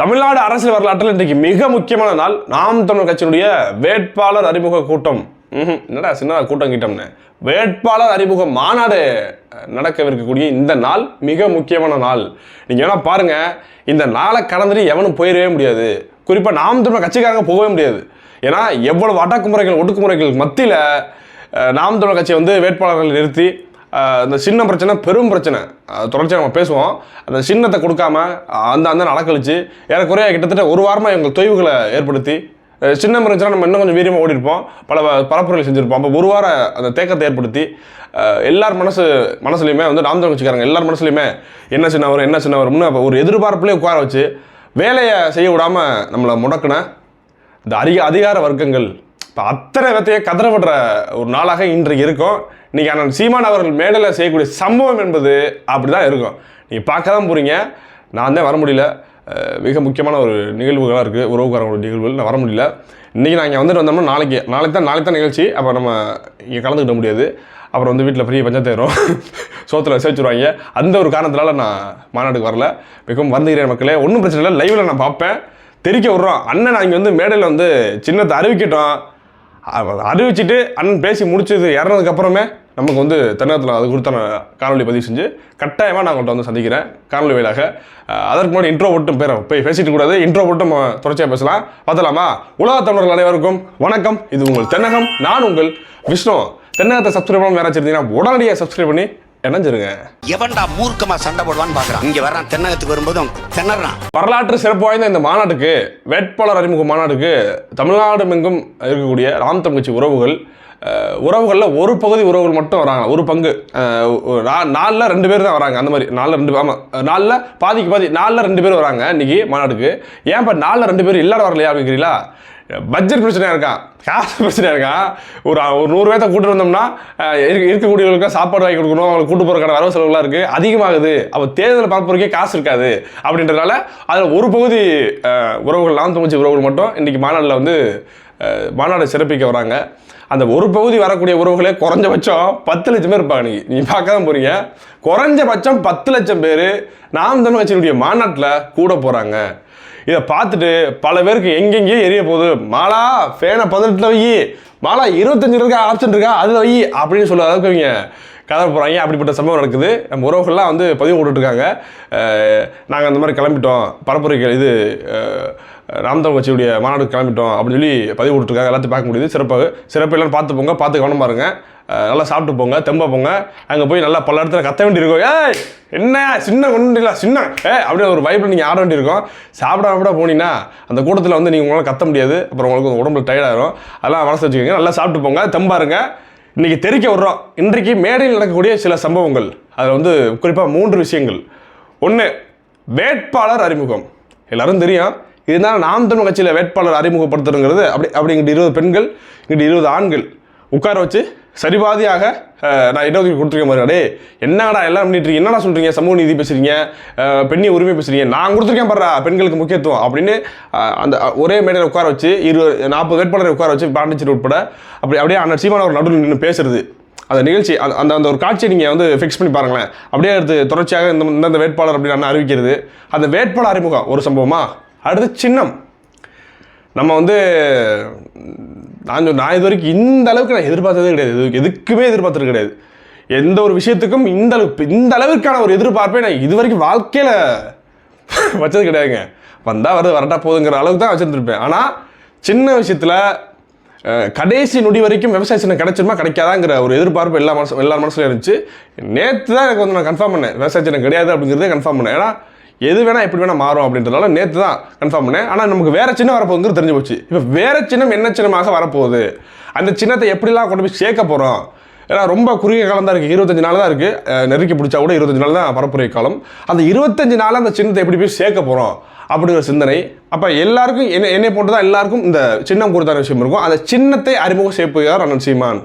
தமிழ்நாடு அரசியல் வரலாற்றில் இன்றைக்கு மிக முக்கியமான நாள். நாம் தமிழர் கட்சியினுடைய வேட்பாளர் அறிமுக கூட்டம். என்னடா சின்ன கூட்டம் கிட்டம்னு. வேட்பாளர் அறிமுக மாநாடு நடக்கவிருக்கக்கூடிய இந்த நாள் மிக முக்கியமான நாள். நீங்கள் வேணால் பாருங்க இந்த நாளை கடந்துட்டு எவனும் போயிடவே முடியாது. குறிப்பாக நாம் தமிழர் கட்சிக்காரங்க போகவே முடியாது. ஏன்னா எவ்வளவு அடக்குமுறைகள் ஒடுக்குமுறைகள் மத்தியில் நாம் தமிழர் கட்சியை வந்து வேட்பாளர்கள் நிறுத்தி இந்த சின்ன பிரச்சனை பெரும் பிரச்சனை. தொடர்ச்சியாக நம்ம பேசுவோம். அந்த சின்னத்தை கொடுக்காம அந்த அந்த நடக்கழிச்சு ஏறக்குறைய கிட்டத்தட்ட ஒரு வாரமாக எங்கள் தொய்வுகளை ஏற்படுத்தி சின்னம் சின்ன பிரச்சனை நம்ம இன்னும் கொஞ்சம் வீரியமாக ஓடிருப்போம் பல வ- பரப்புரைகள் செஞ்சுருப்போம். அப்போ ஒரு வார அந்த தேக்கத்தை ஏற்படுத்தி எல்லார் மனசு மனசுலையுமே வந்து நாம் தமிழ் எல்லார் மனசுலையுமே என்ன சின்ன வரும் என்ன சின்ன வரும்னு அப்போ ஒரு எதிர்பார்ப்புலேயே உட்கார வச்சு வேலையை செய்ய விடாமல் நம்மளை முடக்கின இந்த அதிக அதிகார வர்க்கங்கள் இப்போ அத்தனை விதத்தையே கதறப்படுற ஒரு நாளாக இன்றைக்கு இருக்கும். இன்றைக்கி ஆனால் சீமான் அவர்கள் மேடையில் செய்யக்கூடிய சம்பவம் என்பது அப்படி தான் இருக்கும். நீங்கள் பார்க்க தான் போகிறீங்க நான் தான் வர முடியல. மிக முக்கியமான ஒரு நிகழ்வுகளாக இருக்குது உறவுக்காரங்களோட நிகழ்வுகள். நான் வர முடியல. இன்றைக்கி நான் இங்கே வந்துட்டு வந்தோம்னா நாளைக்கு நாளைக்கு தான் நாளைக்கு தான் நிகழ்ச்சி. அப்போ நம்ம இங்கே கலந்துக்கிட முடியாது. அப்புறம் வந்து வீட்டில் பெரிய பஞ்சாயத்தாயிரும் சோத்தில் விசாரிச்சுருவாங்க அந்த ஒரு காரணத்தினால நான் மாநாட்டுக்கு வரல. மிகவும் வந்துகிறேன் மக்களே. ஒன்றும் பிரச்சனை இல்லை. லைவில் நான் பார்ப்பேன். தெரிக்க விட்றோம். அண்ணன் நான் இங்கே வந்து மேடையில் வந்து சின்னத்தை அறிவிக்கட்டும். அறிவிச்சிட்டு அண்ணன் பேசி முடிச்சது இறந்ததுக்கப்புறமே நமக்கு வந்து தென்னகத்தில் அது குறித்த நான் காணொலி பதிவு செஞ்சு கட்டாயமாக நான் உங்கள்கிட்ட வந்து சந்திக்கிறேன். காணொலி வழியாக அதற்கு முன்னாடி இன்ட்ரோ மட்டும் பேர போய் பேசிட்டு கூடாது. இன்ட்ரோ மட்டும் தொடர்ச்சியாக பேசலாம். பார்த்தலாமா உலக தமிழர்கள் அனைவருக்கும் வணக்கம். இது உங்கள் தென்னகம் நான் உங்கள் விஷ்ணு. தென்னகத்தை சப்ஸ்கிரைப் பண்ணாமல் யாராச்சும் இருந்தீங்கன்னா உடனடியாக சப்ஸ்கிரைப் பண்ணி இணைஞ்சிருங்க. எவன்டா மூர்க்கமா சண்டை போடுவான்னு பாக்குறான். இங்க வர்றான் தென்னகத்துக்கு வரும்போதும் திணறான். வரலாற்று சிறப்பு வாய்ந்த இந்த மாநாட்டுக்கு வேட்பாளர் அறிமுக மாநாட்டுக்கு தமிழ்நாடு எங்கும் இருக்கக்கூடிய ராம் தமிழ்ச்சி உறவுகள் உறவுகளில் ஒரு பகுதி உறவுகள் மட்டும் வராங்க. ஒரு பங்கு. நாலில் ஒரு ரெண்டு பேர் தான் வராங்க. அந்த மாதிரி நாலில் ரெண்டு ஆமாம் நாலில் பாதிக்கு பாதி நாலில் ரெண்டு பேர் வராங்க இன்றைக்கி மாநாட்டுக்கு ஏன் இப்போ நாலில் ரெண்டு பேர் எல்லாரும் வரலையா அப்படிங்கிறீங்களா? பட்ஜெட் பிரச்சனையாக இருக்கான் காசு பிரச்சனையாக இருக்கான் ஒரு ஒரு நூறு பேர்த்த கூட்டு வந்தோம்னா அஹ், இருக்க- இருக்கக்கூடியவங்களுக்கு சாப்பாடு வாங்கி கொடுக்கணும் அவங்களுக்கு கூட்டு போகிறக்கான வரவு செலவுலாம் இருக்குது அதிகமாகுது. அப்போ தேர்தல் பார்ப்பதற்கே காசு இருக்காது. அப்படின்றதுனால அதில் ஒரு பகுதி உறவுகள் நாம் தமிழ்ச்சி உறவுகள் மட்டும் இன்றைக்கி மாநாட்டில் வந்து மாநாடு சிறப்பிக்க வராங்க. அந்த ஒரு பகுதி வரக்கூடிய உறவுகளே குறைஞ்சபட்சம் பத்து லட்சம் பேர் இருப்பாங்க நீங்கள் நீ பார்க்க தான் போகிறீங்க குறைஞ்சபட்சம் பத்து லட்சம் பேர் நாம் தமிழ் கட்சியினுடைய மாநாட்டில் கூட போகிறாங்க இதை பார்த்துட்டு பல பேருக்கு எங்கெங்கேயோ எரிய போகுது. மாலா ஃபேனை பதினெட்டில் வை. மாலா இருபத்தஞ்சு இருக்கா ஆப்ஷன் இருக்கா? அதில் வை அப்படின்னு சொல்ல அளவுக்கு அவங்க கதை போகிறாங்க அப்படிப்பட்ட சம்பவம் நடக்குது? நம்ம உறவுகள்லாம் வந்து பதிவு போட்டுட்ருக்காங்க. நாங்கள் அந்த மாதிரி கிளம்பிட்டோம். பரப்புரைகள் இது அஹ், ராம்தம் கட்சியுடைய மாநாடு கிளம்பிட்டோம் அப்படின்னு சொல்லி பதிவு விட்டுருக்காங்க எல்லாத்தையும் பார்க்க முடியுது. சிறப்பாக சிறப்பு எல்லாம் பார்த்து போங்க பார்த்து கவனம் பாருங்க நல்லா சாப்பிட்டு போங்க தெம்ப போங்க. அங்கே போய் நல்லா பல இடத்துல கத்த வேண்டியிருக்கும். ஏய் என்ன? சின்ன ஒன்றும் சின்ன ஏ அப்படியே ஒரு வைப்பில் நீங்கள் ஆட வேண்டியிருக்கும். சாப்பிடாம கூட போனீங்கன்னா அந்த கூட்டத்தில் வந்து நீங்கள் உங்களால் கத்த முடியாது. அப்புறம் உங்களுக்கு உடம்புல டயர்டாயிரும் அதெல்லாம் மனசு வச்சுக்கோங்க. நல்லா சாப்பிட்டு போங்க தெம்பாருங்க இன்றைக்கி தெரிவிக்க தெரிக்க விடுறோம் இன்றைக்கு மேடையில் நடக்கக்கூடிய சில சம்பவங்கள். அதில் வந்து குறிப்பாக மூன்று விஷயங்கள். ஒன்று வேட்பாளர் அறிமுகம். எல்லாரும் தெரியும். இருந்தாலும் நாம் தமிழ் கட்சியில் வேட்பாளர் அறிமுகப்படுத்துறங்கிறது அப்படி அப்படி இங்கிட்டு இருபது பெண்கள் இங்கிட்டு இருபது ஆண்கள். உட்கார வச்சு சரிபாதியாக நான் இடஒதுக்கீடு கொடுத்துருக்கேன் மாதிரி அடே என்னடா எல்லாம் பண்ணிட்டு இருக்கீங்க? என்னடா சொல்கிறீங்க சமூக நீதி பேசுறீங்க பெண்ணை உரிமை பேசுறீங்க நான் கொடுத்துருக்கேன் பாரு பெண்களுக்கு முக்கியத்துவம் அப்படின்னு அந்த ஒரே மேடையில் உட்கார வச்சு இரு நாற்பது வேட்பாளரை உட்கார வச்சு பாண்டிச்சேரி உட்பட அப்படி அப்படியே அந்த சீமான ஒரு நடுவில் நின்று பேசுறது. அந்த நிகழ்ச்சி அந்த அந்த ஒரு காட்சியை நீங்கள் வந்து ஃபிக்ஸ் பண்ணி பாருங்களேன். அப்படியே அடுத்து தொடர்ச்சியாக இந்த இந்தந்த வேட்பாளர் அப்படின்னு அறிவிக்கிறது. அந்த வேட்பாளர் அறிமுகம் ஒரு சம்பவமா? அடுத்து சின்னம். நம்ம வந்து நான் நான் இது வரைக்கும் இந்த அளவுக்கு நான் எதிர்பார்த்ததே கிடையாது. எதுக்குமே எதிர்பார்த்தது கிடையாது. எந்த ஒரு விஷயத்துக்கும் இந்த அளவுக்கு இந்த அளவிற்கான ஒரு எதிர்பார்ப்பை நான் இது வரைக்கும் வாழ்க்கையில் வச்சது கிடையாதுங்க. வந்தால் வருது வரட்டா போதுங்கிற அளவுக்கு தான் வச்சுருந்துருப்பேன். ஆனால் சின்ன விஷயத்தில் கடைசி நொடி வரைக்கும் விவசாய சின்னம் கிடைச்சிருமா கிடைக்காதாங்கிற ஒரு எதிர்பார்ப்பு எல்லா மனசு எல்லா மனசுலையும் இருந்துச்சு. நேற்று தான் எனக்கு வந்து நான் கன்ஃபார்ம் பண்ணேன். விவசாய சின்னம் கிடையாது அப்படிங்கிறதே கன்ஃபார்ம் பண்ணேன். ஏன்னா எது வேணால் எப்படி வேணால் மாறும் அப்படின்றதால நேற்று தான் கன்ஃபார்ம் பண்ணேன். ஆனால் நமக்கு வேறு சின்னம் வரப்போகுங்கிறது தெரிஞ்சு போச்சு இப்போ வேறு சின்னம் என்ன சின்னமாக வரப்போகுது? அந்த சின்னத்தை எப்படிலாம் கொண்டு போய் சேர்க்க போகிறோம் ஏன்னா ரொம்ப குறுகிய காலம் தான் இருக்குது இருபத்தஞ்சு நாள் தான் இருக்குது நெருக்கி பிடிச்சா கூட இருபத்தஞ்சு நாள் தான் பரப்புரை காலம். அந்த இருபத்தஞ்சு நாள் அந்த சின்னத்தை எப்படி போய் சேர்க்க போகிறோம் அப்படிங்கிற சிந்தனை. அப்போ எல்லாருக்கும் என்ன என்னை போட்டு தான் எல்லாருக்கும் இந்த சின்னம் குறித்தான விஷயம் இருக்கும். அந்த சின்னத்தை அறிமுகம் செய்யப்படுகிறார் அண்ணன் சீமான்.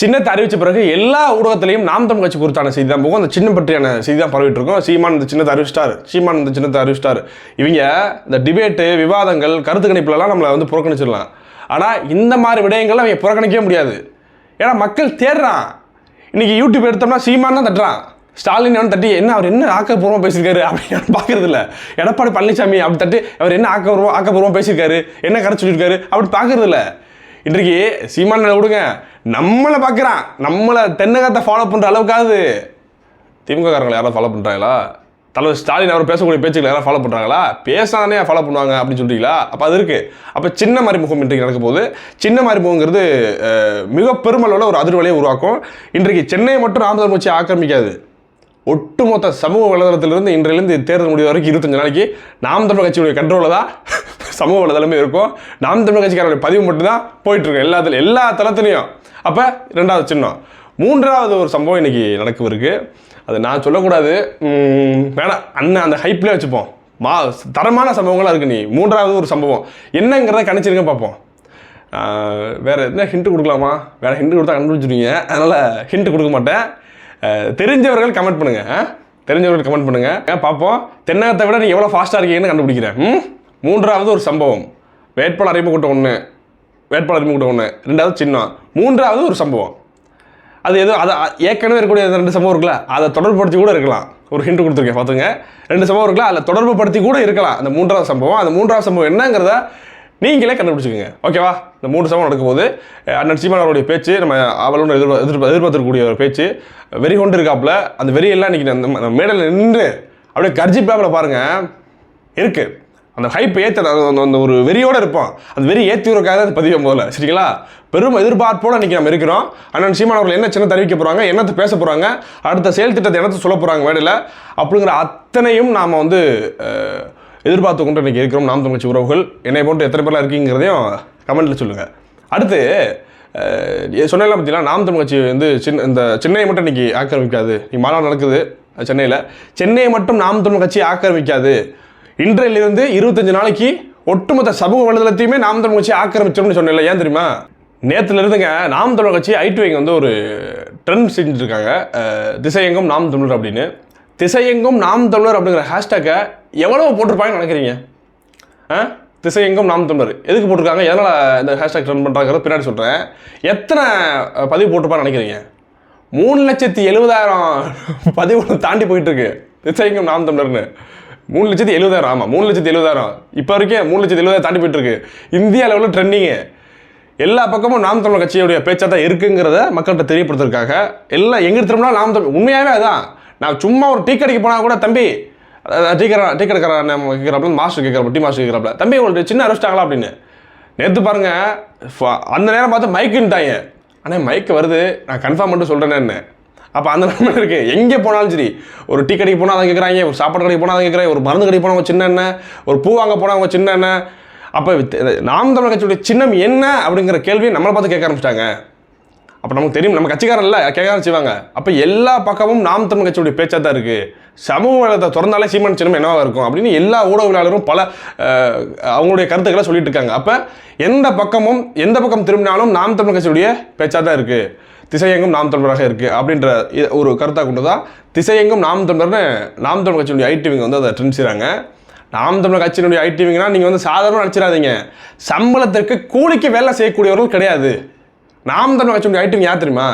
சின்னத்தை அறிவிச்ச பிறகு எல்லா ஊடகத்திலையும் நாம் தமிழ் கட்சி குறித்தான செய்தி தான் போகும். அந்த சின்ன பற்றியான செய்தி தான் பரவிட்டு இருக்கும் சீமான் இந்த சின்னத்தை அறிவிச்சிட்டார். சீமான் இந்த சின்னத்தை அறிவிச்சிட்டார். இவங்க இந்த டிபேட்டு விவாதங்கள் கருத்து கணிப்புலலாம் நம்மளை வந்து புறக்கணிச்சிடலாம். ஆனால் இந்த மாதிரி விடயங்கள் அவங்க புறக்கணிக்கவே முடியாது. ஏன்னா மக்கள் தேடுறான். இன்றைக்கி யூடியூப் எடுத்தோம்னா சீமான் தான் தட்டுறான். ஸ்டாலின் வந்து தட்டி என்ன அவர் என்ன ஆக்கப்பூர்வமாக பேசியிருக்காரு? அப்படின்னு பார்க்கறது இல்ல எடப்பாடி பழனிசாமி அப்படி தட்டி அவர் என்ன ஆக்கப்பூர்வம் ஆக்கப்பூர்வமாக பேசியிருக்காரு? என்ன கரை சொல்லியிருக்காரு? அப்படி பார்க்கறது இன்றைக்கு சீமான விடுங்க. நம்மளை பார்க்குறான் நம்மளை தென்னகத்தை ஃபாலோ பண்ணுற அளவுக்காவது. திமுககாரங்களை யாராவது ஃபாலோ பண்ணுறாங்களா தலைவர் ஸ்டாலின் அவர் பேசக்கூடிய பேச்சுக்களை யாராவது ஃபாலோ பண்ணுறாங்களா பேசாதானே ஃபாலோ பண்ணுவாங்க அப்படின்னு சொல்கிறீங்களா அப்போ அது இருக்குது அப்போ சின்ன மறைமுகம் இன்றைக்கு நடக்க போகுது. சின்ன மறைமுகங்கிறது மிக பெருமளவில் ஒரு அதிர்வலையை உருவாக்கும். இன்றைக்கு சென்னையை மட்டும் ராமதாஸ் ஆக்கிரமிக்காது. ஒட்டுமொத்த சமூக வலைதளத்திலிருந்து இன்றிலிருந்து தேர்தல் முடிவு வரைக்கும் இருபத்தஞ்சு நாளைக்கு நாம் தமிழ் கட்சியுடைய கண்ட்ரோலில் தான் சமூக வலைதளமே இருக்கும். நாம் தமிழ் கட்சிக்காரருடைய பதிவு மட்டும்தான் போயிட்டுருக்கோம் எல்லாத்துல எல்லா தளத்துலையும். அப்போ ரெண்டாவது சின்னம். மூன்றாவது ஒரு சம்பவம் இன்றைக்கி நடக்கவிருக்கு. அது நான் சொல்லக்கூடாது. வேணாம் அண்ணன் அந்த ஹைப்லேயே வச்சுப்போம். மா தரமான சம்பவங்களாக இருக்கு நீ. மூன்றாவது ஒரு சம்பவம். என்னங்கிறத கணிச்சிருங்க பார்ப்போம் வேறு என்ன ஹிண்ட்டு கொடுக்கலாமா? வேறு ஹிண்ட்டு கொடுத்தா கண்டுபிடிச்சிருவீங்க. அதனால் ஹிண்ட்டு கொடுக்க மாட்டேன். தெரிஞ்சவர்கள் கமெண்ட் பண்ணுங்க. தெரிஞ்சவர்கள் கமெண்ட் பண்ணுங்க. ஆ, பார்ப்போம். தென்னகத்தை விட நீ எவ்வளோ ஃபாஸ்ட்டாக இருக்கீங்கன்னு கண்டுபிடிக்கிறேன். மூன்றாவது ஒரு சம்பவம். வேட்பாளர் அறிமுகக்கூட்டம் ஒன்று வேட்பாளர் அறிமுகக்கூட்டம் ஒன்று ரெண்டாவது சின்னம். மூன்றாவது ஒரு சம்பவம். அது எதுவும் அதை ஏற்கனவே இருக்கக்கூடிய ரெண்டு சம்பவம் இருக்குல்ல அதை தொடர்புப்படுத்தி கூட இருக்கலாம். ஒரு ஹிண்ட் கொடுத்துருக்கேன் பார்த்துங்க. ரெண்டு சம்பவம் இருக்குல்ல அதில் தொடர்புபடுத்தி கூட இருக்கலாம். அந்த மூன்றாவது சம்பவம். அந்த மூன்றாவது சம்பவம் என்னங்கிறத நீங்களே கண்டுபிடிச்சிக்கோங்க. ஓகேவா? இந்த மூன்று சமம் நடக்கும்போது அண்ணன் சீமான் அவருடைய பேச்சு நம்ம அவளோட எதிர்பார்ப்பு எதிர்பார்ப்பு எதிர்பார்த்துக்கூடிய ஒரு பேச்சு வெறி கொண்டு இருக்காப்புல அந்த வெறியெல்லாம் இன்றைக்கி அந்த நம்ம மேடையில் நின்று அப்படியே கர்ஜிப்பாப்பில் பாருங்கள் இருக்குது அந்த ஹைப் ஏற்ற அந்த அந்த ஒரு வெறியோடு இருப்போம். அந்த வெறி ஏற்றி விடுறதுக்காக அது பதிவு போல சரிங்களா? பெரும் எதிர்பார்ப்போட இன்றைக்கி நம்ம இருக்கிறோம். அண்ணன் சீமான் அவர்கள் என்ன சின்ன தெரிவிக்க போகிறாங்க என்னத்தை பேச போகிறாங்க அடுத்த செயல் திட்டத்தை என்னத்தை சொல்ல போகிறாங்க வேடையில் அப்படிங்கிற அத்தனையும் நாம் வந்து எதிர்பார்த்து கொண்டு இன்னைக்கு இருக்கிறோம் நாம் தங்கச்சி உறவுகள். என்னை போன்று எத்தனை பேர்லாம் இருக்கீங்கிறதையும் கமெண்ட்டில் சொல்லுங்கள் அடுத்து சொன்னேன் பார்த்தீங்கன்னா நாம் தமிழ் கட்சி வந்து சின்ன இந்த சென்னையை மட்டும் இன்றைக்கி ஆக்கிரமிக்காது. இன்றைக்கி மாநாடு நடக்குது சென்னையில். சென்னையை மட்டும் நாம் தமிழ் கட்சி ஆக்கிரமிக்காது. இன்றையிலிருந்து இருபத்தஞ்சு நாளைக்கு ஒட்டுமொத்த சமூக வலைதளத்தையுமே நாம் தமிழ் கட்சி ஆக்கிரமிச்சோம்னு சொன்னேன்ல ஏன் தெரியுமா? நேற்றுல இருந்துங்க நாம் தமிழ் கட்சி ஐடி வந்து ஒரு ட்ரெண்ட் செஞ்சுருக்காங்க திசையெங்கும் நாம் தமிழர் அப்படின்னு. திசையெங்கும் நாம் தமிழர் அப்படிங்கிற ஹேஷ்டேக்கை எவ்வளவு போட்டிருப்பாங்கன்னு நினைக்கிறீங்க? ஆ? திசையெங்கும் நாம் தமிழர். எதுக்கு போட்டிருக்காங்க? எதனால் இந்த ஹேஷ்டாக் ரன் பண்ணுறாங்கிறத பின்னாடி சொல்கிறேன் எத்தனை பதிவு போட்டிருப்பான்னு நினைக்கிறீங்க? மூணு லட்சத்தி எழுபதாயிரம் பதிவு தாண்டி போயிட்டுருக்கு. திசையெங்கும் நாம் தமிழர்னு. மூணு லட்சத்தி எழுபதாயிரம் ஆமாம் மூணு லட்சத்தி எழுபதாயிரம். இப்போ வரைக்கும் மூணு லட்சத்தி எழுபதாயிரம் தாண்டி போயிட்டுருக்கு. இந்தியா லெவலில் ட்ரெண்டிங்கு எல்லா பக்கமும் நாம் தமிழர் கட்சியுடைய பேச்சாக தான் இருக்குங்கிறத மக்கள்கிட்ட தெரியப்படுத்துறதுக்காக எல்லாம் எங்கே திரும்பினா நாம் தமிழ் உண்மையாகவே அதான். நான் சும்மா ஒரு டீ கடைக்கு போனால் கூட தம்பி டீ கடை டீ கடைக்கார கேட்குறாப்புல மாஸ்டர் கேட்குறப்ப டீ மாஸ்டர் கேட்குறாப்புல தம்பி உங்களுக்கு சின்ன அரெஸ்டாங்களா அப்படின்னு. நேற்று பாருங்கள் அந்த நேரம் பார்த்து மைக்குன்ட்டாங்க ஆனால் மைக்கு வருது. நான் கன்ஃபார்ம் மட்டும் சொல்கிறேன்னு அப்போ அந்த நிலைமை இருக்குது எங்கே போனாலும் சரி ஒரு டீ கடைக்கு போனால் அதை கேட்குறாங்க ஒரு சாப்பாடு கடைக்கு போனால் அதை கேட்குறாங்க ஒரு மருந்து கடைக்கு போனவங்க சின்ன என்ன ஒரு பூ வாங்க போனால் அவங்க சின்ன என்ன அப்போ நாம் தமிழ் கட்சியுடைய சின்னம் என்ன அப்படிங்கிற கேள்வியை நம்மளை பார்த்து கேட்க ஆரம்பிச்சிட்டாங்க. அப்போ நமக்கு தெரியும் நம்ம கட்சிக்காரன் இல்லை கேட்க செய்வாங்க. அப்போ எல்லா பக்கமும் நாம் தமிழ் கட்சியுடைய பேச்சாக தான் இருக்குது சமூக வளத்தை திறந்தாலே சீமான் சின்னம் என்னவாக இருக்கும் அப்படின்னு எல்லா ஊடகவியலாளரும் பல அவங்களுடைய கருத்துக்களை சொல்லிட்டு இருக்காங்க. அப்போ எந்த பக்கமும் எந்த பக்கம் திரும்பினாலும் நாம் தமிழ் கட்சியுடைய பேச்சாக தான் இருக்குது திசையெங்கும் நாம் தமிழராக இருக்குது அப்படின்ற ஒரு கருத்தாக கொண்டு தான் திசையெங்கும் நாம் தமிழர்னு நாம் தமிழ் கட்சியுடைய ஐடிவிங்க வந்து அதை ட்ரெண்ட் செய்கிறாங்க நாம் தமிழர் கட்சியினுடைய ஐடிவிங்கன்னா நீங்கள் வந்து சாதாரண நினச்சிடாதீங்க. சம்பளத்திற்கு கூலிக்கு வேலை செய்யக்கூடியவர்கள் கிடையாது. நாம் தமிழ் கட்சியுடைய ஐட்டம் யார் தெரியுமா?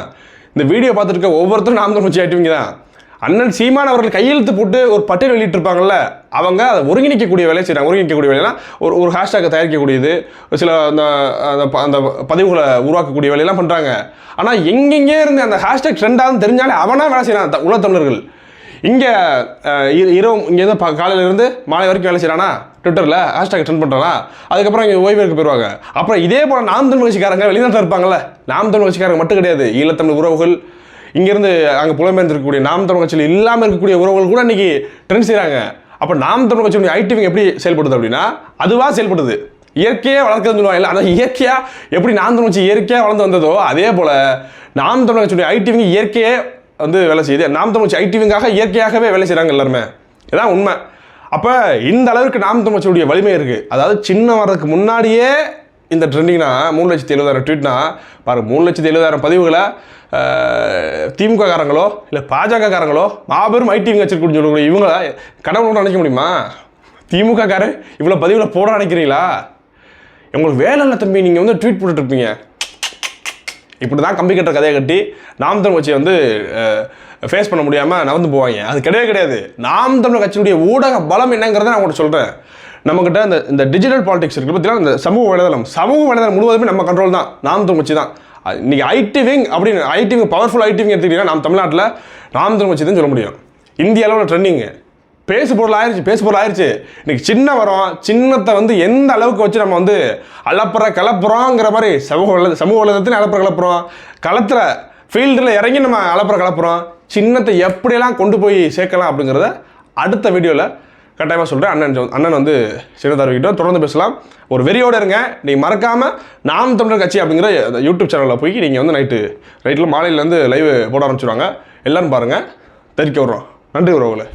இந்த வீடியோ பார்த்துருக்க ஒவ்வொருத்தரும் நாம் தமிழ் கட்சி ஐடிவிங்க தான். அண்ணன் சீமான் அவர்கள் கையெழுத்து போட்டு ஒரு பட்டியல் வெளியிட்டிருப்பாங்கல்ல அவங்க அதை ஒருங்கிணைக்கக்கூடிய வேலையை செய்கிறாங்க ஒருங்கிணைக்கக்கூடிய வேலைனா ஒரு ஒரு ஹேஷ்டாக்கை தயாரிக்கக்கூடியது சில அந்த அந்த ப- அந்த பதிவுகளை உருவாக்கக்கூடிய வேலையெல்லாம் பண்ணுறாங்க ஆனால் எங்கெங்கே இருந்து அந்த ஹேஷ்டாக் ட்ரெண்டாக தெரிஞ்சாலே அவனாக வேலை செய்கிறான் உலக தமிழர்கள். இங்கே இரவு இங்கேருந்து காலையிலேருந்து மாலை வரைக்கும் வேலை செய்கிறானா ட்விட்டரில் ஹேஷ்டாக் ட்ரெண்ட் பண்ணுறானா அதுக்கப்புறம் இங்கே ஓய்வு போயிடுவாங்க அப்புறம் இதே போல் நாம் தமிழ் கட்சிக்காரங்க வெளிநாட்டில் இருப்பாங்கல்ல? நாம் தமிழ் கட்சிக்காரங்க மட்டும் கிடையாது. ஈழத்தமிழ் உறவுகள் இங்கேருந்து அங்கே புலம்பெயர்ந்திருக்கக்கூடிய நாம் தமிழ் கட்சியில் இல்லாமல் இருக்கக்கூடிய உறவுகள் கூட இன்றைக்கி ட்ரெண்ட் செய்கிறாங்க அப்போ நாம் தமிழ் கட்சியுடைய ஐடிவிங் எப்படி செயல்படுது அப்படின்னா அதுவாக செயல்படுது. இயற்கையாக வளர்க்குறதுன்னு சொல்லுவாங்க அதான் இயற்கையாக எப்படி நாம் தமிழ் கட்சி இயற்கையாக வளர்ந்து வந்ததோ அதே போல் நாம் தமிழ் கட்சியுடைய ஐடிவிங் இயற்கையே வந்து வேலை செய்யுது. நாம் தமிழ்ச்சி ஐடிவிங்காக இயற்கையாகவே வேலை செய்கிறாங்க எல்லாருமே. இதான் உண்மை. அப்போ இந்த அளவுக்கு நாம் தமிழ்ச்சியுடைய வலிமை இருக்குது அதாவது சின்ன வர்றதுக்கு முன்னாடியே இந்த ட்ரெண்டிங்னா மூணு லட்சத்தி எழுபதாயிரம் ட்வீட்னா பாருங்கள் மூணு லட்சத்தி எழுபதாயிரம் பதிவுகளை திமுக காரங்களோ இல்லை பாஜக காரங்களோ மாபெரும் ஐடிவிங் வச்சிருக்கக்கூடிய சொல்லக்கூடிய இவங்கள கடவுள் நினைக்க முடியுமா? திமுகக்காரன் இவ்வளோ பதிவில் போட நினைக்கிறீங்களா? உங்களுக்கு வேலை இல்லை தம்பி நீங்கள் வந்து ட்வீட் போட்டுட்டு இருப்பீங்க. இப்படி தான் கம்பி கட்டுற கதையை கட்டி நாம் தமிழ் கட்சியை வந்து ஃபேஸ் பண்ண முடியாமல் நகர்ந்து போவாங்க. அது கிடையவே கிடையாது. நாம் தமிழ் கட்சியினுடைய ஊடக பலம் என்னங்கிறத நான் உங்கள்கிட்ட சொல்கிறேன் நம்மக்கிட்ட இந்த இந்த டிஜிட்டல் பாலிடிக்ஸ் இருக்குது பார்த்தீங்கன்னா இந்த சமூக வலைதளம் சமூக வலைதளம் முழுவதுமே நம்ம கண்ட்ரோல் தான். நாம் தமிழ் கட்சி தான். இன்றைக்கி ஐடி விங் அப்படின்னு IT wing powerful IT wing எடுத்துக்கிட்டீங்கன்னா நம்ம தமிழ்நாட்டில் நாம் தமிழ் கட்சி தான் சொல்ல முடியும். இந்திய அளவில் ட்ரெண்டிங்கு பேசு பொருள் ஆயிடுச்சு பேசு பொருள் ஆயிடுச்சு இன்னைக்கு சின்ன வரோம் சின்னத்தை வந்து எந்த அளவுக்கு வச்சு நம்ம வந்து அலப்புற கலப்புறோங்கிற மாதிரி சமூக வலை சமூக வலைதளத்தில் அலப்புற கலப்புறோம். களத்தில் ஃபீல்டில் இறங்கி நம்ம அலப்புற கலப்புறோம். சின்னத்தை எப்படியெல்லாம் கொண்டு போய் சேர்க்கலாம் அப்படிங்கிறத அடுத்த வீடியோவில் கட்டாயமாக சொல்கிறேன் அண்ணன் அண்ணன் வந்து சின்னதார்கிட்ட தொடர்ந்து பேசலாம். ஒரு வெறியோடு இருங்க. நீங்கள் மறக்காமல் நாம் தமிழர் கட்சி அப்படிங்கிற யூடியூப் சேனலில் போய் நீங்கள் வந்து நைட்டு நைட்டில் மாலையிலேருந்து லைவ் போட ஆரம்பிச்சிருவாங்க. எல்லாரும் பாருங்கள் தெரிவிக்க விட்றோம். நன்றி உறவுகளை.